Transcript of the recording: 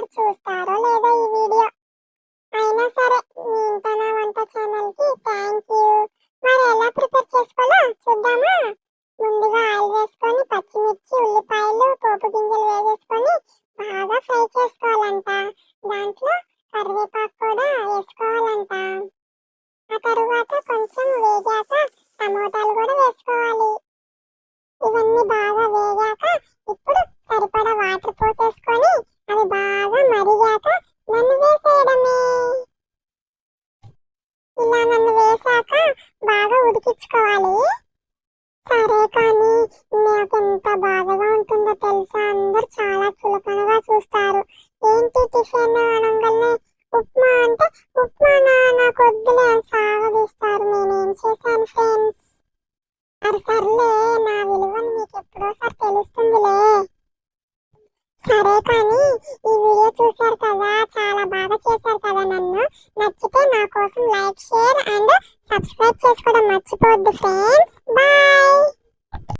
ఎవరు చూస్తారో లేదో ఈ వీడియో. అయినా సరే మీ ఇంటనా వంట ఛానల్కి థ్యాంక్ యూ మరి ఎలా ప్రిపేర్ చేసుకోవాలో చూద్దామా? ముందుగా ఆయిల్ వేసుకొని పచ్చిమిర్చి ఉల్లిపాయలు పోపు గింజలు వేసేసుకొని బాగా ఫ్రై చేసుకోవాలంట. దాంట్లో కరివేపాకు కూడా వేసుకోవాలంట. ఆ తరువాత కొంచెం వేగాక టమోటాలు కూడా వేసుకోవాలి. తెచ్చుకోవాలి సరే కానీ నాకు ఎంత బాధగా ఉంటుందో తెలుసా? అందరు చాలా చులకనగా చూస్తారు. ఏంటి టిఫిన్ అనగానే ఉప్మా అంటే ఉప్మా నాకు వద్దులే అని సాగదీస్తారు నేనేం చేశాను ఫ్రెండ్స్? సరే సర్లే నా విలువను మీకు ఎప్పుడోసారి తెలుస్తుందిలే. సరే కానీ ఈ వీడియో చూశారు నన్ను నచ్చితే నా కోసం లైక్ షేర్ అండ్ సబ్స్క్రైబ్ చేసుకోవడం మర్చిపోవద్దు ఫ్రెండ్స్. బాయ్.